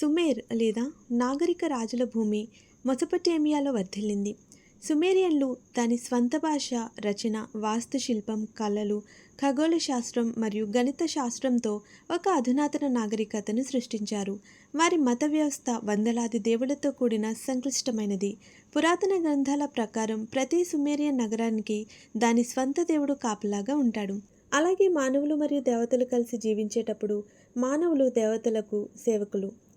సుమేర్ లేదా నాగరిక రాజుల భూమి మొసపటేమియాలో వర్ధిల్లింది. సుమేరియన్లు దాని స్వంత భాష రచన వాస్తుశిల్పం కళలు ఖగోళ శాస్త్రం మరియు గణిత శాస్త్రంతో ఒక అధునాతన నాగరికతను సృష్టించారు. వారి మత వ్యవస్థ వందలాది దేవుళ్ళతో కూడిన సంక్లిష్టమైనది. పురాతన గ్రంథాల ప్రకారం ప్రతి సుమేరియన్ నగరానికి దాని స్వంత దేవుడు కాపలాగా ఉంటాడు. అలాగే మానవులు మరియు దేవతలు కలిసి జీవించేటప్పుడు మానవులు దేవతలకు సేవకులు.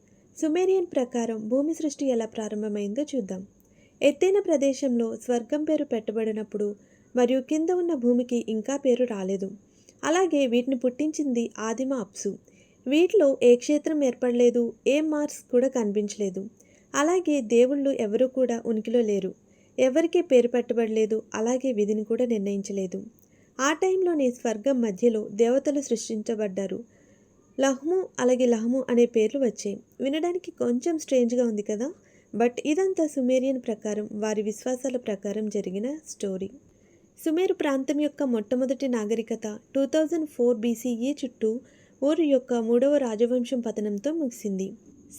సుమేరియన్ ప్రకారం భూమి సృష్టి ఎలా ప్రారంభమైందో చూద్దాం. ఎత్తైన ప్రదేశంలో స్వర్గం పేరు పెట్టబడినప్పుడు మరియు కింద ఉన్న భూమికి ఇంకా పేరు రాలేదు. అలాగే వీటిని పుట్టించింది ఆదిమ అప్సు. వీటిలో ఏ క్షేత్రం ఏర్పడలేదు ఏ మార్స్ కూడా కనిపించలేదు. అలాగే దేవుళ్ళు ఎవరూ కూడా ఉనికిలో లేరు. ఎవరికీ పేరు పెట్టబడలేదు అలాగే విధిని కూడా నిర్ణయించలేదు. ఆ టైంలోనే స్వర్గం మధ్యలో దేవతలు సృష్టించబడ్డారు. లహ్ము అలాగే లహ్ము అనే పేర్లు వచ్చాయి. వినడానికి కొంచెం స్ట్రేంజ్గా ఉంది కదా? బట్ ఇదంతా సుమేరియన్ ప్రకారం వారి విశ్వాసాల ప్రకారం జరిగిన స్టోరీ. సుమేరు ప్రాంతం యొక్క మొట్టమొదటి నాగరికత టూ థౌజండ్ ఫోర్ బీసీఈ చుట్టూ ఊరు యొక్క మూడవ రాజవంశం పతనంతో ముగిసింది.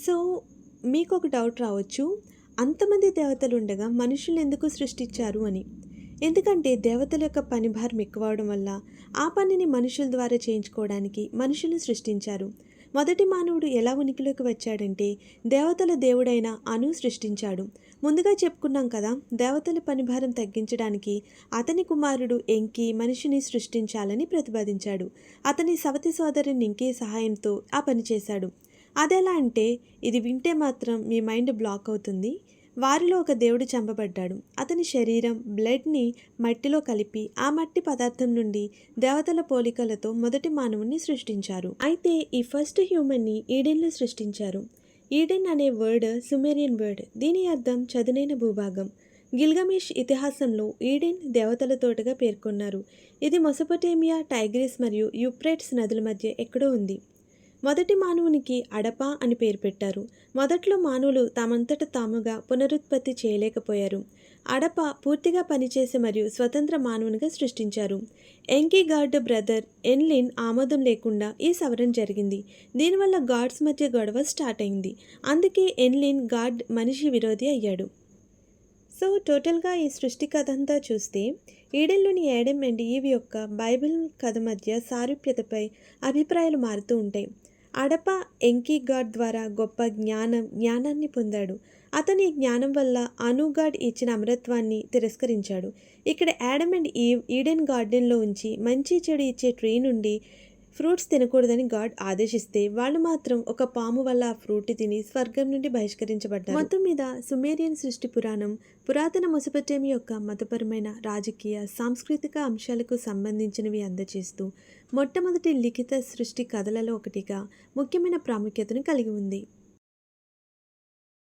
సో మీకు ఒక డౌట్ రావచ్చు. అంతమంది దేవతలు ఉండగా మనుషులు ఎందుకు సృష్టించారు అని? ఎందుకంటే దేవతల యొక్క పని భారం ఎక్కువ అవడం వల్ల ఆ పనిని మనుషుల ద్వారా చేయించుకోవడానికి మనుషులు సృష్టించారు. మొదటి మానవుడు ఎలా ఉనికిలోకి వచ్చాడంటే దేవతల దేవుడైన అను సృష్టించాడు. ముందుగా చెప్పుకున్నాం కదా దేవతల పనిభారం తగ్గించడానికి అతని కుమారుడు ఎంకి మనిషిని సృష్టించాలని ప్రతిపాదించాడు. అతని సవతి సోదరి నింకి సహాయంతో ఆ పని చేశాడు. అదెలా అంటే ఇది వింటే మాత్రం మీ మైండ్ బ్లాక్ అవుతుంది. వారిలో ఒక దేవుడు చంపబడ్డాడు. అతని శరీరం బ్లడ్ని మట్టిలో కలిపి ఆ మట్టి పదార్థం నుండి దేవతల పోలికలతో మొదటి మానవుణ్ణి సృష్టించారు. అయితే ఈ ఫస్ట్ హ్యూమన్ని ఈడెన్లో సృష్టించారు. ఈడెన్ అనే వర్డ్ సుమేరియన్ వర్డ్ దీని అర్థం చదునైన భూభాగం. గిల్గమేష్ ఇతిహాసంలో ఈడెన్ దేవతల తోటగా పేర్కొన్నారు. ఇది మొసపటేమియా టైగ్రిస్ మరియు యుప్రైట్స్ నదుల మధ్య ఎక్కడో ఉంది. మొదటి మానవునికి అడప అని పేరు పెట్టారు. మొదట్లో మానవులు తమంతట తాముగా పునరుత్పత్తి చేయలేకపోయారు. అడప పూర్తిగా పనిచేసే మరియు స్వతంత్ర మానవునిగా సృష్టించారు. ఎంకీ గాడ్ బ్రదర్ ఎన్లిన్ ఆమోదం లేకుండా ఈ సవరణ జరిగింది. దీనివల్ల గాడ్స్ మధ్య గొడవ స్టార్ట్ అయింది. అందుకే ఎన్లిన్ గాడ్ మనిషి విరోధి అయ్యాడు. సో టోటల్గా ఈ సృష్టి కథ అంతా చూస్తే ఈడెల్లోని ఏడెం అండ్ ఈవ్ యొక్క బైబిల్ కథ మధ్య సారూప్యతపై అభిప్రాయాలు మారుతూ ఉంటాయి. అడప ఎంకీ గాడ్ ద్వారా గొప్ప జ్ఞానం జ్ఞానాన్ని పొందాడు. అతని జ్ఞానం వల్ల అనుగాడ్ ఇచ్చిన అమరత్వాన్ని తిరస్కరించాడు. ఇక్కడ యాడమ్ అండ్ ఈవ్ ఈడెన్ గార్డెన్లో ఉంచి మంచి చెడు ఇచ్చే ట్రీ నుండి ఫ్రూట్స్ తినకూడదని గాడ్ ఆదేశిస్తే వాళ్ళు మాత్రం ఒక పాము వల్ల ఆ ఫ్రూట్ తిని స్వర్గం నుండి బహిష్కరించబడ్డారు. మొత్తం మీద సుమేరియన్ సృష్టి పురాణం పురాతన మొసపటేమి యొక్క మతపరమైన రాజకీయ సాంస్కృతిక అంశాలకు సంబంధించినవి అందజేస్తూ మొట్టమొదటి లిఖిత సృష్టి కథలలో ఒకటిగా ముఖ్యమైన ప్రాముఖ్యతను కలిగి ఉంది.